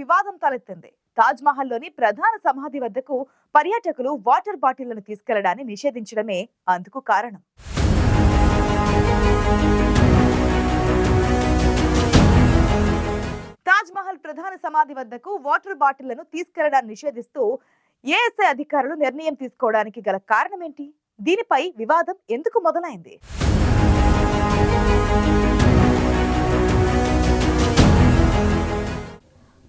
వివాదం తలెత్తింది. తాజ్ మహల్లోని ప్రధాన సమాధి వద్దకు పర్యాటకులు వాటర్ బాటిళ్ళను తీసుకెళ్ళడాన్ని నిషేధించడమే అందుకు కారణం. తాజ్ మహల్ ప్రధాన సమాధి వద్దకు వాటర్ బాటిళ్ళను తీసుకెళ్ళడాన్ని నిషేధిస్తూ ఏఎస్ఐ అధికారులు నిర్ణయం తీసుకోవడానికి గల కారణం ఏంటి దీనిపై వివాదం ఎందుకు మొదలైంది?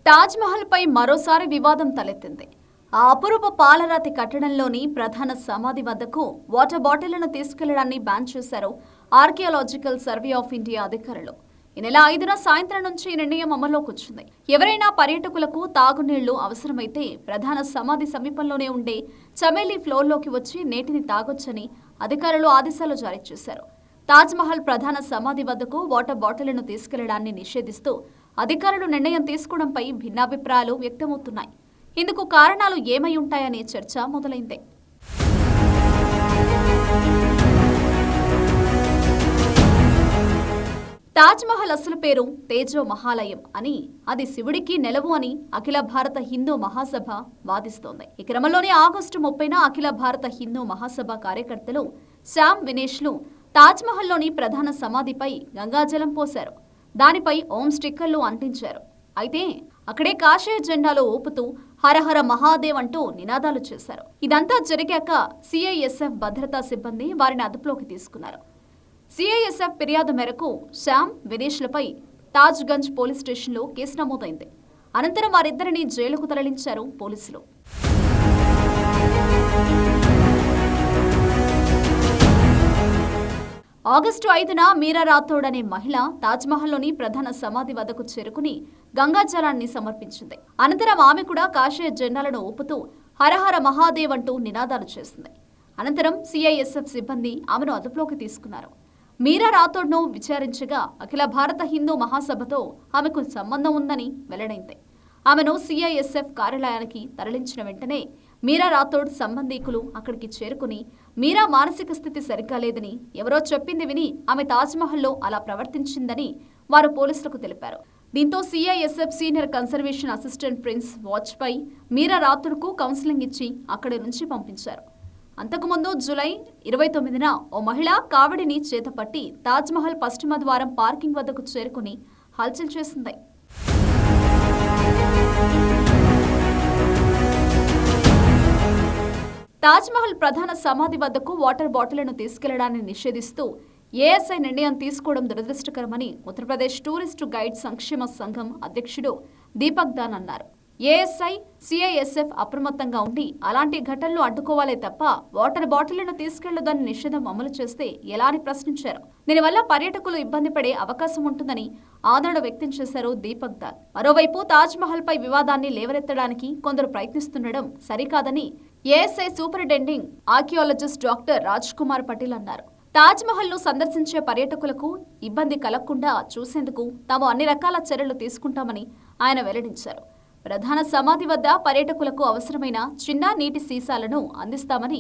తాజ్ మహల్ పై మరోసారి వివాదం తలెత్తింది. ఆ అపురూప పాలరాతి కట్టడంలోని ప్రధాన సమాధి వద్దకు వాటర్ బాటిళ్ళను తీసుకెళ్ళడాన్ని బ్యాన్ చేశారు ఆర్కియాలజికల్ సర్వే ఆఫ్ ఇండియా అధికారులు. ఈ నెల ఐదున సాయంత్రం నుంచి ఈ నిర్ణయం అమల్లోకి వచ్చింది. ఎవరైనా పర్యాటకులకు తాగునీళ్ళు అవసరమైతే ప్రధాన సమాధి సమీపంలోనే ఉండే చమేలీ ఫ్లోర్లోకి వచ్చి నేటిని తాగొచ్చని అధికారులు ఆదేశాలు జారీ చేశారు. తాజ్మహల్ ప్రధాన సమాధి వద్దకు వాటర్ బాటిళ్ళను తీసుకెళ్ళడాన్ని నిషేధిస్తూ అధికారులు నిర్ణయం తీసుకోవడంపై భిన్నాభిప్రాయాలు వ్యక్తమవుతున్నాయి. ఇందుకు కారణాలు ఏమై ఉంటాయనే చర్చ మొదలైంది. తాజ్ మహల్ అసలు పేరు తేజో మహాలయం అని అది శివుడికి నెలవు అని అఖిల భారత హిందూ మహాసభ వాదిస్తోంది. ఈ క్రమంలోనే ఆగస్టు ముప్పైన అఖిల భారత హిందూ మహాసభ కార్యకర్తలు శ్యామ్ వినేష్లు తాజ్మహల్లోని ప్రధాన సమాధిపై గంగాజలం పోశారు. దానిపై ఓం స్టిక్కర్లు అంటించారు. అయితే అక్కడే కాషాయ జెండాలు ఊపుతూ హరహర మహాదేవ్ అంటూ నినాదాలు చేశారు. ఇదంతా జరిగాక సిఐఎస్ఎఫ్ భద్రతా సిబ్బంది వారిని అదుపులోకి తీసుకున్నారు. సిఐఎస్ఎఫ్ ఫిర్యాదు మేరకు శ్యామ్ వినేష్లపై తాజ్గంజ్ పోలీస్ స్టేషన్లో కేసు నమోదైంది. అనంతరం వారిద్దరిని జైలుకు తరలించారు పోలీసులు. ఆగస్టు ఐదున మీరా రాథోడ్ అనే మహిళ తాజ్మహల్లోని ప్రధాన సమాధి వద్దకు చేరుకుని గంగాజలాన్ని సమర్పించింది. అనంతరం ఆమె కూడా కాషాయ జెండాలను ఊపుతూ హరహర మహాదేవ్ అంటూ నినాదాలు చేసింది. అనంతరం సిఐఎస్ఎఫ్ సిబ్బంది ఆమెను అదుపులోకి తీసుకున్నారు. మీరా రాథోడ్ను విచారించగా అఖిల భారత హిందూ మహాసభతో ఆమెకు సంబంధం ఉందని వెల్లడైంది. ఆమెను సిఐఎస్ఎఫ్ కార్యాలయానికి తరలించిన వెంటనే మీరా రాథోడ్ సంబంధీకులు అక్కడికి చేరుకుని మీరా మానసిక స్థితి సరిగ్గా లేదని ఎవరో చెప్పింది విని ఆమె తాజ్మహల్లో అలా ప్రవర్తించిందని వారు పోలీసులకు తెలిపారు. దీంతో CISF senior conservation assistant Prince వాజ్పై Meera రాథోడ్కు కౌన్సిలింగ్ ఇచ్చి అక్కడి నుంచి పంపించారు. అంతకుముందు జూలై ఇరవై తొమ్మిదిన ఓ మహిళ కావడిని చేతపట్టి తాజ్మహల్ పశ్చిమ ద్వారం పార్కింగ్ వద్దకు చేరుకుని హల్చల్ చేసింది. తాజ్మహల్ ప్రధాన సమాధి వద్దకు వాటర్ బాటిళ్ళను తీసుకెళ్ళడాన్ని నిషేధిస్తూ ఏఎస్ఐ నిర్ణయం తీసుకోవడం దురదృష్టకరమని ఉత్తరప్రదేశ్ టూరిస్టు గైడ్ సంక్షేమ సంఘం అధ్యక్షుడు దీపక్ దాన్ అన్నారు. ఏఎస్ఐ సిఐఎస్ఎఫ్ అప్రమత్తంగా ఉండి అలాంటి ఘటనలు అడ్డుకోవాలే తప్ప వాటర్ బాటిళ్ళను తీసుకెళ్ళొద్దని నిషేధం అమలు చేస్తే ఎలా అని ప్రశ్నించారు. దీనివల్ల పర్యాటకులు ఇబ్బంది పడే అవకాశం ఉంటుందని ఆందోళన వ్యక్తం చేశారు దీపక్ దాల్ మరోవైపు తాజ్మహల్పై పై వివాదాన్ని లేవనెత్తడానికి కొందరు ప్రయత్నిస్తుండడం సరికాదని ASI superintending archaeologist doctor Raj Kumar Patel అన్నారు. తాజ్మహల్ను ను సందర్శించే పర్యాటకులకు ఇబ్బంది కలగకుండా చూసేందుకు తాము అన్ని రకాల చర్యలు తీసుకుంటామని ఆయన వెల్లడించారు. ప్రధాన సమాధి వద్ద పర్యాటకులకు అవసరమైన చిన్న నీటి సీసాలను అందిస్తామని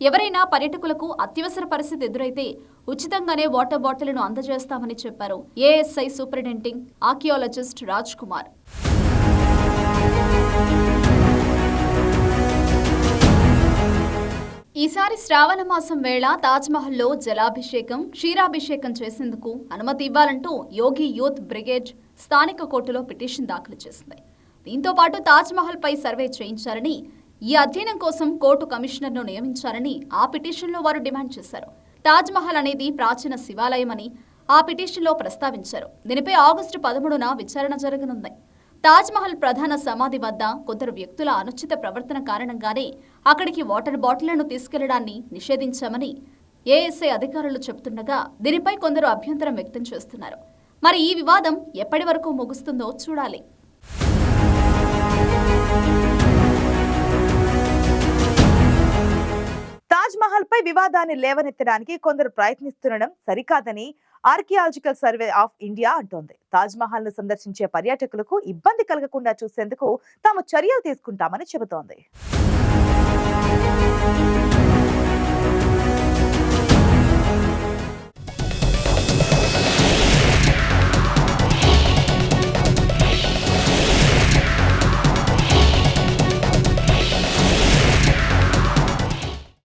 ఎవరైనా పర్యాటకులకు అత్యవసర పరిస్థితి ఎదురైతే ఉచితంగానే వాటర్ బాటిల్ను అందజేస్తామని చెప్పారు ASI superintending archaeologist Raj Kumar. ఈసారి శ్రావణ మాసం వేళ తాజ్మహల్లో జలాభిషేకం క్షీరాభిషేకం చేసేందుకు అనుమతి ఇవ్వాలంటూ యోగి యూత్ బ్రిగేడ్ స్థానిక కోర్టులో పిటిషన్ దాఖలు చేసింది. దీంతో పాటు తాజ్మహల్ పై సర్వే చేయించారని ఈ అధ్యయనం కోసం కోర్టు కమిషనర్ను నియమించారని ఆ పిటిషన్లో వారు డిమాండ్ చేశారు. తాజ్మహల్ అనేది ప్రాచీన శివాలయమని ఆ పిటిషన్లో ప్రస్తావించారు. దీనిపై ఆగస్టు పదమూడున విచారణ జరగనుంది. తాజ్మహల్ ప్రధాన సమాధి వద్ద కొందరు వ్యక్తుల అనుచిత ప్రవర్తన కారణంగానే అక్కడికి వాటర్ బాటిళ్ళను తీసుకెళ్ళడాన్ని నిషేధించామని ఏఎస్ఐ అధికారులు చెబుతుండగా దీనిపై కొందరు అభ్యంతరం వ్యక్తం చేస్తున్నారు. మరి ఈ వివాదం ఎప్పటి వరకు ముగుస్తుందో చూడాలి. తాజ్మహల్పై పై వివాదాన్ని లేవనెత్తడానికి కొందరు ప్రయత్నిస్తుండడం సరికాదని ఆర్కియాలజికల్ సర్వే ఆఫ్ ఇండియా అంటోంది. తాజ్మహల్ను సందర్శించే పర్యాటకులకు ఇబ్బంది కలగకుండా చూసేందుకు తాము చర్యలు తీసుకుంటామని చెబుతోంది.